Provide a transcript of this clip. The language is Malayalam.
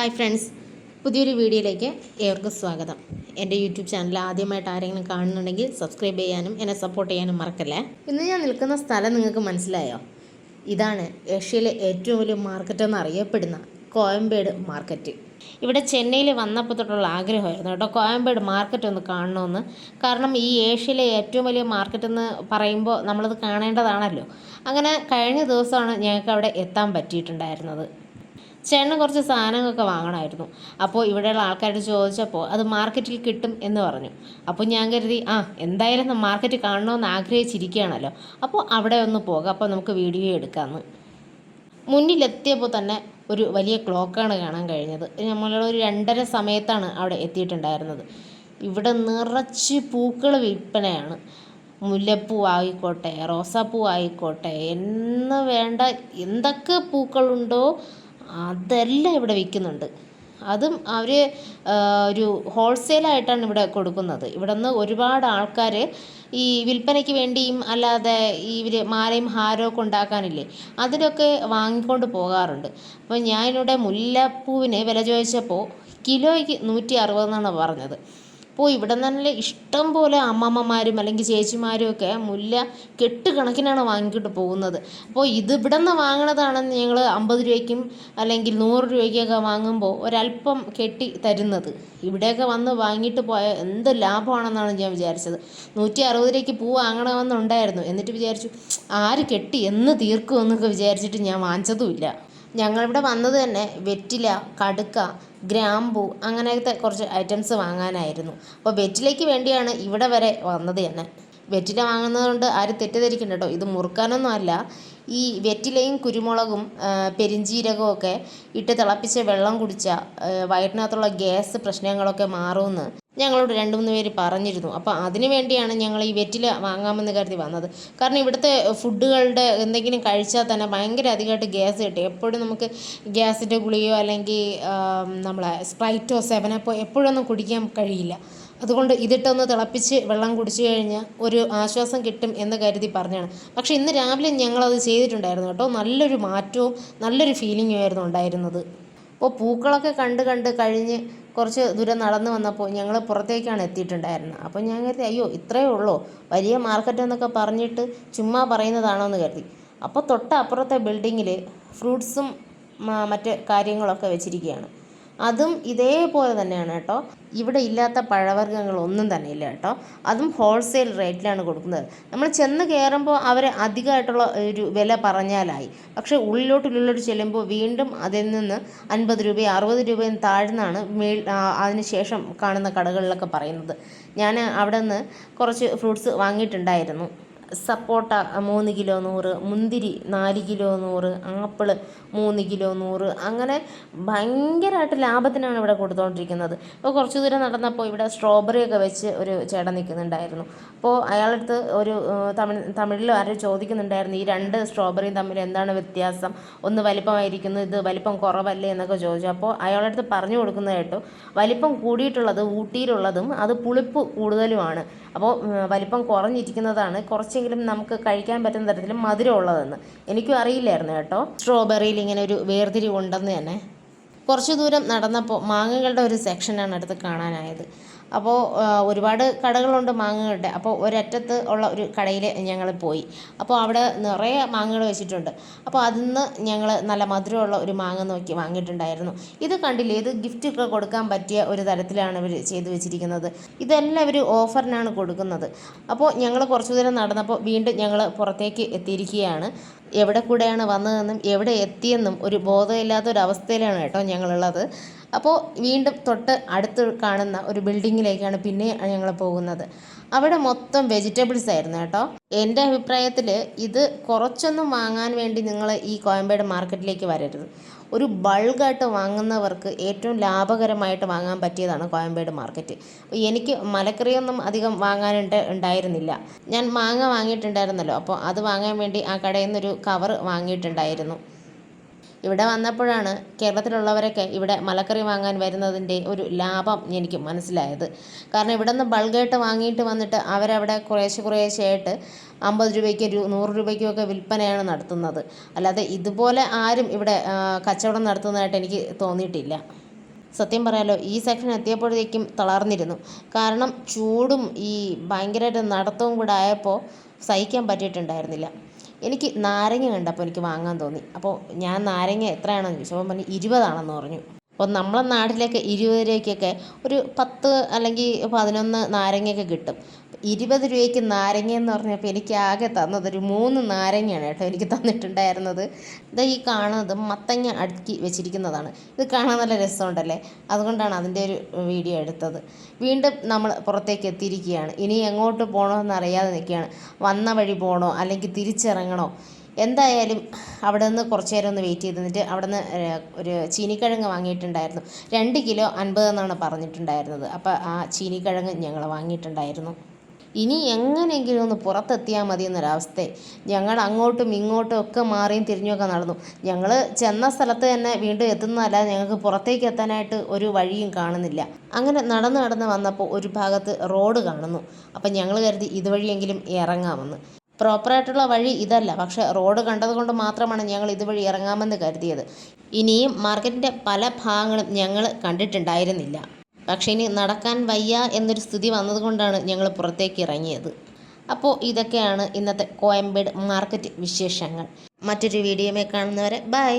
Hi friends. പുതിയൊരു വീഡിയോയിലേക്ക് ഏവർക്കും സ്വാഗതം. എന്റെ യൂട്യൂബ് ചാനൽ ആദ്യമായിട്ട് ആരെങ്കിലും കാണുന്നുണ്ടെങ്കിൽ സബ്സ്ക്രൈബ് ചെയ്യാനും എന്നെ സപ്പോർട്ട് ചെയ്യാനും മറക്കല്ലേ? ഇന്ന് ഞാൻ നിൽക്കുന്ന സ്ഥലം നിങ്ങൾക്ക് മനസ്സിലായോ? ഇതാണ് ഏഷ്യയിലെ ഏറ്റവും വലിയ മാർക്കറ്റ് എന്ന് അറിയപ്പെടുന്ന കോയമ്പേട് മാർക്കറ്റ് ഇവിടെ ചെന്നൈയിൽ വന്നപ്പോൾ തൊട്ടുള്ള ആഗ്രഹമായിരുന്നു കേട്ടോ കോയമ്പേട് മാർക്കറ്റ് ഒന്ന് കാണണമെന്ന് കാരണം ഈ ഏഷ്യയിലെ ഏറ്റവും വലിയ മാർക്കറ്റ് എന്ന് പറയുമ്പോൾ നമ്മളത് കാണേണ്ടതാണല്ലോ. അങ്ങനെ കഴിഞ്ഞ ദിവസമാണ് ഞങ്ങൾക്ക് അവിടെ എത്താൻ പറ്റിയിട്ടുണ്ടായിരുന്നത്. ചേട്ടന് കുറച്ച് സാധനങ്ങളൊക്കെ വാങ്ങണമായിരുന്നു. അപ്പോൾ ഇവിടെയുള്ള ആൾക്കാരോട് ചോദിച്ചപ്പോൾ അത് മാർക്കറ്റിൽ കിട്ടും എന്ന് പറഞ്ഞു. അപ്പോൾ ഞാൻ കരുതി ആ എന്തായാലും മാർക്കറ്റ് കാണണമെന്ന് ആഗ്രഹിച്ചിരിക്കുകയാണല്ലോ. അപ്പോൾ അവിടെ ഒന്ന് പോകാം. അപ്പോൾ നമുക്ക് വീഡിയോ എടുക്കാമെന്ന് മുന്നിലെത്തിയപ്പോൾ തന്നെ ഒരു വലിയ ക്ലോക്കാണ് കാണാൻ കഴിഞ്ഞത്. നമ്മളൊരു രണ്ടര സമയത്താണ് അവിടെ എത്തിയിട്ടുണ്ടായിരുന്നത്. ഇവിടെ നിറച്ച് പൂക്കൾ വിൽപ്പനയാണ്. മുല്ലപ്പൂ ആയിക്കോട്ടെ റോസാപ്പൂ ആയിക്കോട്ടെ എന്ന് വേണ്ട എന്തൊക്കെ പൂക്കളുണ്ടോ അതെല്ലാം ഇവിടെ വിൽക്കുന്നുണ്ട്. അതും അവർ ഒരു ഹോൾസെയിലായിട്ടാണ് ഇവിടെ കൊടുക്കുന്നത്. ഇവിടെ നിന്ന് ഒരുപാട് ആൾക്കാർ ഈ വിൽപ്പനയ്ക്ക് വേണ്ടിയും അല്ലാതെ ഇവർ മാലയും ഹാരവും ഒക്കെ ഉണ്ടാക്കാനില്ലേ അതിലൊക്കെ വാങ്ങിക്കൊണ്ട് പോകാറുണ്ട്. അപ്പോൾ ഞാനിവിടെ മുല്ലപ്പൂവിന് വില ചോദിച്ചപ്പോൾ കിലോയ്ക്ക് നൂറ്റി അറുപതെന്നാണ് പറഞ്ഞത്. അപ്പോൾ ഇവിടെ നല്ല ഇഷ്ടം പോലെ അമ്മമ്മമാരും അല്ലെങ്കിൽ ചേച്ചിമാരും ഒക്കെ മുല്ല കെട്ടുകണക്കിനാണ് വാങ്ങിക്കൊണ്ട് പോകുന്നത്. അപ്പോൾ ഇത് ഇവിടെ നിന്ന് വാങ്ങണതാണെന്ന് ഞങ്ങൾ അമ്പത് രൂപയ്ക്കും അല്ലെങ്കിൽ നൂറ് രൂപയ്ക്കൊക്കെ വാങ്ങുമ്പോൾ ഒരല്പം കെട്ടി തരുന്നത്. ഇവിടെയൊക്കെ വന്ന് വാങ്ങിയിട്ട് പോയ എന്ത് ലാഭമാണെന്നാണ് ഞാൻ വിചാരിച്ചത്. നൂറ്റി അറുപത് രൂപയ്ക്ക് പൂ വാങ്ങണമെന്നുണ്ടായിരുന്നു. എന്നിട്ട് വിചാരിച്ചു ആര് കെട്ടി എന്ന് തീർക്കുമെന്നൊക്കെ വിചാരിച്ചിട്ട് ഞാൻ വാങ്ങിച്ചതുമില്ല. ഞങ്ങളിവിടെ വന്നത് തന്നെ വെറ്റില കടുക്ക ഗ്രാമ്പു അങ്ങനത്തെ കുറച്ച് ഐറ്റംസ് വാങ്ങാനായിരുന്നു. അപ്പോൾ വെറ്റിലേക്ക് വേണ്ടിയാണ് ഇവിടെ വരെ വന്നത് തന്നെ. വെറ്റില വാങ്ങുന്നത് കൊണ്ട് ആരും തെറ്റിദ്ധരിക്കണ്ട കേട്ടോ ഇത് മുറുക്കാനൊന്നും അല്ല. ഈ വെറ്റിലയും കുരുമുളകും പെരിഞ്ചീരകവും ഒക്കെ ഇട്ട് തിളപ്പിച്ച വെള്ളം കുടിച്ചാൽ വയറ്റിനകത്തുള്ള ഗ്യാസ് പ്രശ്നങ്ങളൊക്കെ മാറുമെന്ന് ഞങ്ങളോട് രണ്ട് മൂന്ന് പേര് പറഞ്ഞിരുന്നു. അപ്പോൾ അതിനു വേണ്ടിയാണ് ഞങ്ങൾ ഈ വെറ്റില വാങ്ങാമെന്ന് കരുതി വന്നത്. കാരണം ഇവിടുത്തെ ഫുഡുകളുടെ എന്തെങ്കിലും കഴിച്ചാൽ തന്നെ ഭയങ്കര അധികമായിട്ട് ഗ്യാസ് കിട്ടും. എപ്പോഴും നമുക്ക് ഗ്യാസിന്റെ ഗുളിയോ അല്ലെങ്കിൽ നമ്മളെ സ്പ്രൈറ്റോ സെവനപ്പോ എപ്പോഴൊന്നും കുടിക്കാൻ കഴിയില്ല. അതുകൊണ്ട് ഇതിട്ടൊന്ന് തിളപ്പിച്ച് വെള്ളം കുടിച്ചു കഴിഞ്ഞാൽ ഒരു ആശ്വാസം കിട്ടും എന്ന് കരുതി പറഞ്ഞാണ്. പക്ഷേ ഇന്ന് രാവിലെ ഞങ്ങളത് ചെയ്തിട്ടുണ്ടായിരുന്നു കേട്ടോ. നല്ലൊരു മാറ്റവും നല്ലൊരു ഫീലിംഗും ആയിരുന്നു ഉണ്ടായിരുന്നത്. അപ്പോൾ പൂക്കളൊക്കെ കണ്ട് കണ്ട് കഴിഞ്ഞ് കുറച്ച് ദൂരം നടന്നു വന്നപ്പോൾ ഞങ്ങൾ പുറത്തേക്കാണ് എത്തിയിട്ടുണ്ടായിരുന്നത്. അപ്പോൾ ഞാൻ കരുതി അയ്യോ ഇത്രയേ ഉള്ളൂ. വലിയ മാർക്കറ്റ് എന്നൊക്കെ പറഞ്ഞിട്ട് ചുമ്മാ പറയുന്നതാണോ എന്ന് കരുതി. അപ്പോൾ തൊട്ടപ്പുറത്തെ ബിൽഡിങ്ങിൽ ഫ്രൂട്ട്സും മറ്റ് കാര്യങ്ങളൊക്കെ വെച്ചിരിക്കുകയാണ്. അതും ഇതേപോലെ തന്നെയാണ് കേട്ടോ. ഇവിടെ ഇല്ലാത്ത പഴവർഗങ്ങൾ ഒന്നും തന്നെ ഇല്ല കേട്ടോ. അതും ഹോൾസെയിൽ റേറ്റിലാണ് കൊടുക്കുന്നത്. നമ്മൾ ചെന്ന് കയറുമ്പോൾ അവർ അധികമായിട്ടുള്ള ഒരു വില പറഞ്ഞാലായി. പക്ഷേ ഉള്ളിലോട്ട് ഉള്ളിലോട്ട് ചെല്ലുമ്പോൾ വീണ്ടും അതിൽ നിന്ന് അൻപത് രൂപയും അറുപത് രൂപയും താഴ്ന്നാണ് മേൽ അതിനുശേഷം അതിന് ശേഷം കാണുന്ന കടകളിലൊക്കെ പറയുന്നത്. ഞാൻ അവിടെ നിന്ന് കുറച്ച് ഫ്രൂട്ട്സ് വാങ്ങിയിട്ടുണ്ടായിരുന്നു. സപ്പോട്ട മൂന്ന് കിലോ നൂറ് മുന്തിരി നാല് കിലോ നൂറ് ആപ്പിൾ മൂന്ന് കിലോ നൂറ്. അങ്ങനെ ഭയങ്കരമായിട്ട് ലാഭത്തിനാണ് ഇവിടെ കൊടുത്തുകൊണ്ടിരിക്കുന്നത് അപ്പോൾ കുറച്ച് ദൂരം നടന്നപ്പോൾ ഇവിടെ സ്ട്രോബെറി ഒക്കെ വെച്ച് ഒരു ചേട്ടൻ നിൽക്കുന്നുണ്ടായിരുന്നു. അപ്പോൾ അയാളടുത്ത് ഒരു തമിഴ് തമിഴിൽ ആരും ചോദിക്കുന്നുണ്ടായിരുന്നു ഈ രണ്ട് സ്ട്രോബെറിയും തമ്മിൽ എന്താണ് വ്യത്യാസം? ഒന്ന് വലിപ്പമായിരിക്കുന്നു ഇത് വലിപ്പം കുറവല്ലേ? എന്നൊക്കെ ചോദിച്ചു. അപ്പോൾ അയാളടുത്ത് പറഞ്ഞു കൊടുക്കുന്നത് കേട്ടു വലിപ്പം കൂടിയിട്ടുള്ളത് ഊട്ടിയിലുള്ളതും അത് പുളിപ്പ് കൂടുതലുമാണ്. അപ്പോൾ വലിപ്പം കുറഞ്ഞിരിക്കുന്നതാണ്. കുറച്ചെങ്കിലും നമുക്ക് കഴിക്കാൻ പറ്റുന്ന തരത്തിൽ മധുരം ഉള്ളതെന്ന്. എനിക്കും അറിയില്ലായിരുന്നു കേട്ടോ. സ്ട്രോബെറിയിൽ ഇങ്ങനെ ഒരു വേർതിരിവുണ്ടെന്ന് തന്നെ. കുറച്ച് ദൂരം നടന്നപ്പോൾ മാങ്ങകളുടെ ഒരു സെക്ഷനാണ് അടുത്ത് കാണാനായത്. അപ്പോൾ ഒരുപാട് കടകളുണ്ട് മാങ്ങകളുടെ. അപ്പോൾ ഒരറ്റത്ത് ഉള്ള ഒരു കടയിൽ ഞങ്ങൾ പോയി. അപ്പോൾ അവിടെ നിറയെ മാങ്ങകൾ വെച്ചിട്ടുണ്ട്. അപ്പോൾ അതിൽ നിന്ന് ഞങ്ങൾ നല്ല മധുരമുള്ള ഒരു മാങ്ങ നോക്കി വാങ്ങിയിട്ടുണ്ടായിരുന്നു. ഇത് കണ്ടില്ലേ? ഇത് ഗിഫ്റ്റ് ഒക്കെ കൊടുക്കാൻ പറ്റിയ ഒരു തരത്തിലാണ് ഇവർ ചെയ്തു വെച്ചിരിക്കുന്നത്. ഇതെല്ലാം ഇവർ ഓഫറിനാണ് കൊടുക്കുന്നത്. അപ്പോൾ ഞങ്ങൾ കുറച്ചു ദൂരം നടന്നപ്പോൾ വീണ്ടും ഞങ്ങൾ പുറത്തേക്ക് എത്തിയിരിക്കുകയാണ്. എവിടെ കൂടെയാണ് വന്നതെന്നും എവിടെ എത്തിയെന്നും ഒരു ബോധമില്ലാത്ത ഒരു അവസ്ഥയിലാണ് കേട്ടോ ഞങ്ങളുള്ളത്. അപ്പോൾ വീണ്ടും തൊട്ട് അടുത്ത് കാണുന്ന ഒരു ബിൽഡിങ്ങിലേക്കാണ് പിന്നെ ഞങ്ങൾ പോകുന്നത്. അവിടെ മൊത്തം വെജിറ്റബിൾസ് ആയിരുന്നു കേട്ടോ. എന്റെ അഭിപ്രായത്തിൽ ഇത് കുറച്ചൊന്നും വാങ്ങാൻ വേണ്ടി നിങ്ങൾ ഈ കോയമ്പേട് മാർക്കറ്റിലേക്ക് വരരുത്. ഒരു ബൾഗായിട്ട് വാങ്ങുന്നവർക്ക് ഏറ്റവും ലാഭകരമായിട്ട് വാങ്ങാൻ പറ്റിയതാണ് കോയമ്പേട് മാർക്കറ്റ്. എനിക്ക് മലക്കറിയൊന്നും അധികം വാങ്ങാനുണ്ട് ഉണ്ടായിരുന്നില്ല. ഞാൻ മാങ്ങ വാങ്ങിയിട്ടുണ്ടായിരുന്നല്ലോ. അപ്പോൾ അത് വാങ്ങാൻ വേണ്ടി ആ കടയിൽ നിന്നൊരു കവർ വാങ്ങിയിട്ടുണ്ടായിരുന്നു. ഇവിടെ വന്നപ്പോഴാണ് കേരളത്തിലുള്ളവരൊക്കെ ഇവിടെ മലക്കറി വാങ്ങാൻ വരുന്നതിന്റെ ഒരു ലാഭം എനിക്ക് മനസ്സിലായത്. കാരണം ഇവിടെ നിന്ന് ബൾഗായിട്ട് വാങ്ങിയിട്ട് വന്നിട്ട് അവരവിടെ കുറേശ്ശെ കുറേശ്ശെയായിട്ട് അമ്പത് രൂപയ്ക്ക് ഒരു നൂറ് രൂപയ്ക്കും ഒക്കെ വിൽപ്പനയാണ് നടത്തുന്നത്. അല്ലാതെ ഇതുപോലെ ആരും ഇവിടെ കച്ചവടം നടത്തുന്നതായിട്ട് എനിക്ക് തോന്നിയിട്ടില്ല. സത്യം പറയാലോ ഈ സെക്ഷൻ എത്തിയപ്പോഴത്തേക്കും തളർന്നിരുന്നു. കാരണം ചൂടും ഈ ഭയങ്കരമായിട്ട് നടത്തവും കൂടെ ആയപ്പോൾ സഹിക്കാൻ പറ്റിയിട്ടുണ്ടായിരുന്നില്ല. എനിക്ക് നാരങ്ങ കണ്ടപ്പോൾ എനിക്ക് വാങ്ങാൻ തോന്നി. അപ്പോൾ ഞാൻ നാരങ്ങ എത്രയാണെന്ന് ചോദിച്ചപ്പോൾ പറഞ്ഞു ഇരുപതാണെന്ന് പറഞ്ഞു. അപ്പോൾ നമ്മളെ നാട്ടിലൊക്കെ ഇരുപത് രൂപയ്ക്കൊക്കെ ഒരു പത്ത് അല്ലെങ്കിൽ പതിനൊന്ന് നാരങ്ങയൊക്കെ കിട്ടും. ഇരുപത് രൂപയ്ക്ക് നാരങ്ങ എന്ന് പറഞ്ഞപ്പോൾ എനിക്ക് ആകെ തന്നത് ഒരു മൂന്ന് നാരങ്ങയാണ് കേട്ടോ എനിക്ക് തന്നിട്ടുണ്ടായിരുന്നത്. ഇത് ഈ കാണുന്നത് മത്തങ്ങ അടുക്കി വെച്ചിരിക്കുന്നതാണ്. ഇത് കാണാൻ നല്ല രസമുണ്ടല്ലേ? അതുകൊണ്ടാണ് അതിന്റെ ഒരു വീഡിയോ എടുത്തത്. വീണ്ടും നമ്മൾ പുറത്തേക്ക് എത്തിയിരിക്കുകയാണ്. ഇനി എങ്ങോട്ട് പോകണമെന്ന് അറിയാതെ നിൽക്കുകയാണ്. വന്ന വഴി പോകണോ അല്ലെങ്കിൽ തിരിച്ചിറങ്ങണോ? എന്തായാലും അവിടെ നിന്ന് കുറച്ച് നേരം ഒന്ന് വെയിറ്റ് ചെയ്ത് നിന്നിട്ട് അവിടെ നിന്ന് ഒരു ചീനിക്കിഴങ്ങ് വാങ്ങിയിട്ടുണ്ടായിരുന്നു. രണ്ട് കിലോ അൻപത് എന്നാണ് പറഞ്ഞിട്ടുണ്ടായിരുന്നത്. അപ്പോൾ ആ ചീനിക്കിഴങ്ങ് ഞങ്ങൾ വാങ്ങിയിട്ടുണ്ടായിരുന്നു. ഇനി എങ്ങനെയെങ്കിലും ഒന്ന് പുറത്തെത്തിയാൽ മതി എന്നൊരവസ്ഥ ഞങ്ങൾ അങ്ങോട്ടും ഇങ്ങോട്ടും ഒക്കെ മാറിയും തിരിഞ്ഞൊക്കെ നടന്നു. ഞങ്ങൾ ചെന്ന സ്ഥലത്ത് തന്നെ വീണ്ടും എത്തുന്നതല്ലാതെ ഞങ്ങൾക്ക് പുറത്തേക്ക് എത്താനായിട്ട് ഒരു വഴിയും കാണുന്നില്ല. അങ്ങനെ നടന്ന് നടന്ന് വന്നപ്പോൾ ഒരു ഭാഗത്ത് റോഡ് കാണുന്നു. അപ്പം ഞങ്ങൾ കരുതി ഇതുവഴിയെങ്കിലും ഇറങ്ങാമെന്ന് പ്രോപ്പറായിട്ടുള്ള വഴി ഇതല്ല. പക്ഷേ റോഡ് കണ്ടതുകൊണ്ട് മാത്രമാണ് ഞങ്ങൾ ഇതുവഴി ഇറങ്ങാമെന്ന് കരുതിയത്. ഇനിയും മാർക്കറ്റിന്റെ പല ഭാഗങ്ങളും ഞങ്ങൾ കണ്ടിട്ടുണ്ടായിരുന്നില്ല. പക്ഷേ ഇനി നടക്കാൻ വയ്യ എന്നൊരു സ്ഥിതി വന്നതുകൊണ്ടാണ് ഞങ്ങൾ പുറത്തേക്ക് ഇറങ്ങിയത്. അപ്പോൾ ഇതൊക്കെയാണ് ഇന്നത്തെ കോയമ്പേട് മാർക്കറ്റ് വിശേഷങ്ങൾ. മറ്റൊരു വീഡിയോമേ കാണുന്നവരെ ബൈ.